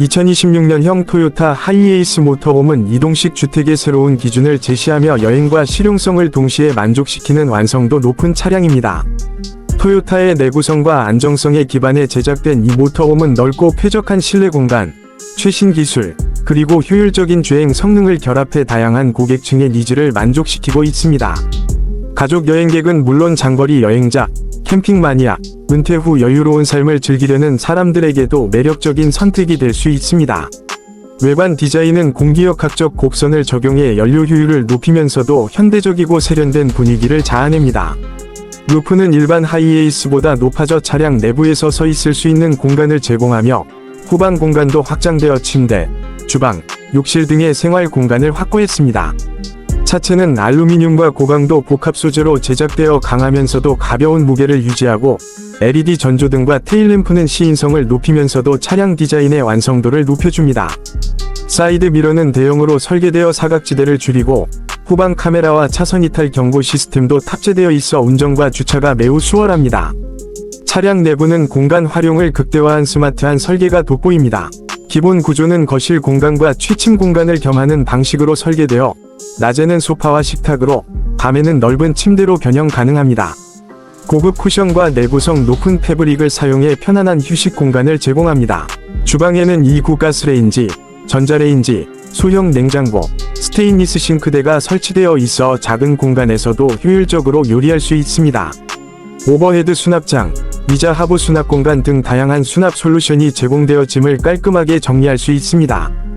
2026년형 토요타 하이에이스 모터홈은 이동식 주택의 새로운 기준을 제시하며 여행과 실용성을 동시에 만족시키는 완성도 높은 차량입니다. 토요타의 내구성과 안정성에 기반해 제작된 이 모터홈은 넓고 쾌적한 실내 공간, 최신 기술, 그리고 효율적인 주행 성능을 결합해 다양한 고객층의 니즈를 만족시키고 있습니다. 가족 여행객은 물론 장거리 여행자, 캠핑 마니아, 은퇴 후 여유로운 삶을 즐기려는 사람들에게도 매력적인 선택이 될 수 있습니다. 외관 디자인은 공기역학적 곡선을 적용해 연료 효율을 높이면서도 현대적이고 세련된 분위기를 자아냅니다. 루프는 일반 하이에이스보다 높아져 차량 내부에서 서 있을 수 있는 공간을 제공하며 후방 공간도 확장되어 침대, 주방, 욕실 등의 생활 공간을 확보했습니다. 차체는 알루미늄과 고강도 복합 소재로 제작되어 강하면서도 가벼운 무게를 유지하고 LED 전조등과 테일램프는 시인성을 높이면서도 차량 디자인의 완성도를 높여줍니다. 사이드 미러는 대형으로 설계되어 사각지대를 줄이고 후방 카메라와 차선 이탈 경고 시스템도 탑재되어 있어 운전과 주차가 매우 수월합니다. 차량 내부는 공간 활용을 극대화한 스마트한 설계가 돋보입니다. 기본 구조는 거실 공간과 취침 공간을 겸하는 방식으로 설계되어 낮에는 소파와 식탁으로 밤에는 넓은 침대로 변형 가능합니다. 고급 쿠션과 내구성 높은 패브릭을 사용해 편안한 휴식 공간을 제공합니다. 주방에는 2구 가스레인지, 전자레인지, 소형 냉장고, 스테인리스 싱크대가 설치되어 있어 작은 공간에서도 효율적으로 요리할 수 있습니다. 오버헤드 수납장, 미자 하부 수납 공간 등 다양한 수납 솔루션이 제공되어 짐을 깔끔하게 정리할 수 있습니다.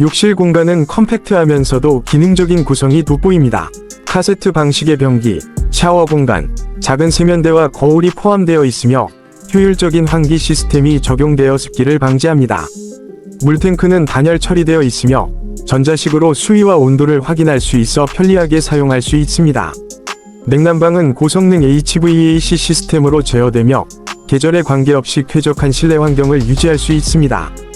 욕실 공간은 컴팩트하면서도 기능적인 구성이 돋보입니다. 카세트 방식의 변기, 샤워 공간, 작은 세면대와 거울이 포함되어 있으며 효율적인 환기 시스템이 적용되어 습기를 방지합니다. 물탱크는 단열 처리되어 있으며 전자식으로 수위와 온도를 확인할 수 있어 편리하게 사용할 수 있습니다. 냉난방은 고성능 HVAC 시스템으로 제어되며 계절에 관계없이 쾌적한 실내 환경을 유지할 수 있습니다.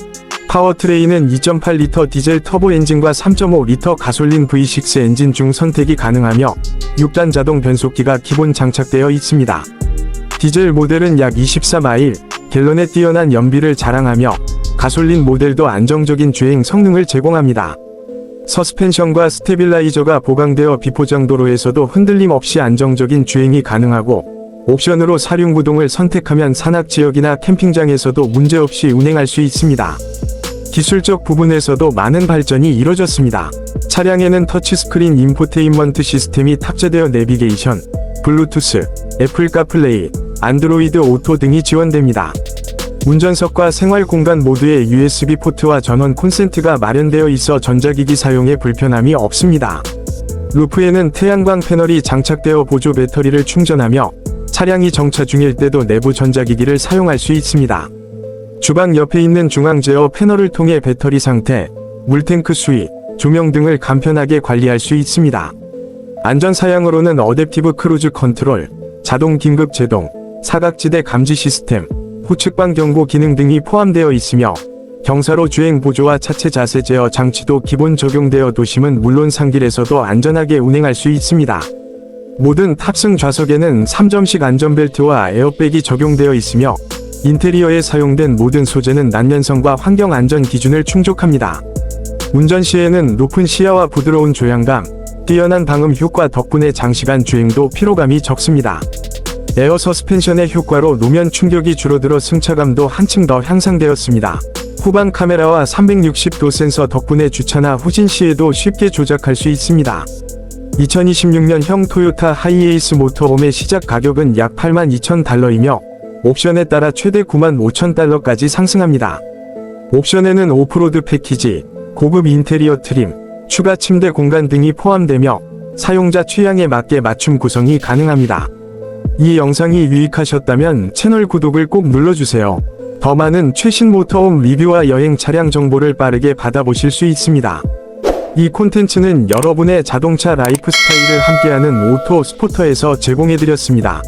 파워트레인은 2.8리터 디젤 터보 엔진과 3.5리터 가솔린 V6 엔진 중 선택이 가능하며 6단 자동 변속기가 기본 장착되어 있습니다. 디젤 모델은 약 24마일, 갤런의 뛰어난 연비를 자랑하며 가솔린 모델도 안정적인 주행 성능을 제공합니다. 서스펜션과 스테빌라이저가 보강되어 비포장 도로에서도 흔들림 없이 안정적인 주행이 가능하고 옵션으로 사륜구동을 선택하면 산악 지역이나 캠핑장에서도 문제없이 운행할 수 있습니다. 기술적 부분에서도 많은 발전이 이뤄졌습니다. 차량에는 터치스크린 인포테인먼트 시스템이 탑재되어 내비게이션, 블루투스, 애플 카플레이, 안드로이드 오토 등이 지원됩니다. 운전석과 생활 공간 모두에 USB 포트와 전원 콘센트가 마련되어 있어 전자기기 사용에 불편함이 없습니다. 루프에는 태양광 패널이 장착되어 보조 배터리를 충전하며 차량이 정차 중일 때도 내부 전자기기를 사용할 수 있습니다. 주방 옆에 있는 중앙 제어 패널을 통해 배터리 상태, 물탱크 수위, 조명 등을 간편하게 관리할 수 있습니다. 안전 사양으로는 어댑티브 크루즈 컨트롤, 자동 긴급 제동, 사각지대 감지 시스템, 후측방 경고 기능 등이 포함되어 있으며 경사로 주행 보조와 차체 자세 제어 장치도 기본 적용되어 도심은 물론 산길에서도 안전하게 운행할 수 있습니다. 모든 탑승 좌석에는 3점식 안전벨트와 에어백이 적용되어 있으며 인테리어에 사용된 모든 소재는 난연성과 환경 안전 기준을 충족합니다. 운전 시에는 높은 시야와 부드러운 조향감, 뛰어난 방음 효과 덕분에 장시간 주행도 피로감이 적습니다. 에어 서스펜션의 효과로 노면 충격이 줄어들어 승차감도 한층 더 향상되었습니다. 후방 카메라와 360도 센서 덕분에 주차나 후진 시에도 쉽게 조작할 수 있습니다. 2026년형 토요타 하이에이스 모터홈의 시작 가격은 약 82,000달러이며 옵션에 따라 최대 95,000달러까지 상승합니다. 옵션에는 오프로드 패키지, 고급 인테리어 트림, 추가 침대 공간 등이 포함되며 사용자 취향에 맞게 맞춤 구성이 가능합니다. 이 영상이 유익하셨다면 채널 구독을 꼭 눌러주세요. 더 많은 최신 모터홈 리뷰와 여행 차량 정보를 빠르게 받아보실 수 있습니다. 이 콘텐츠는 여러분의 자동차 라이프 스타일을 함께하는 오토 스포터에서 제공해드렸습니다.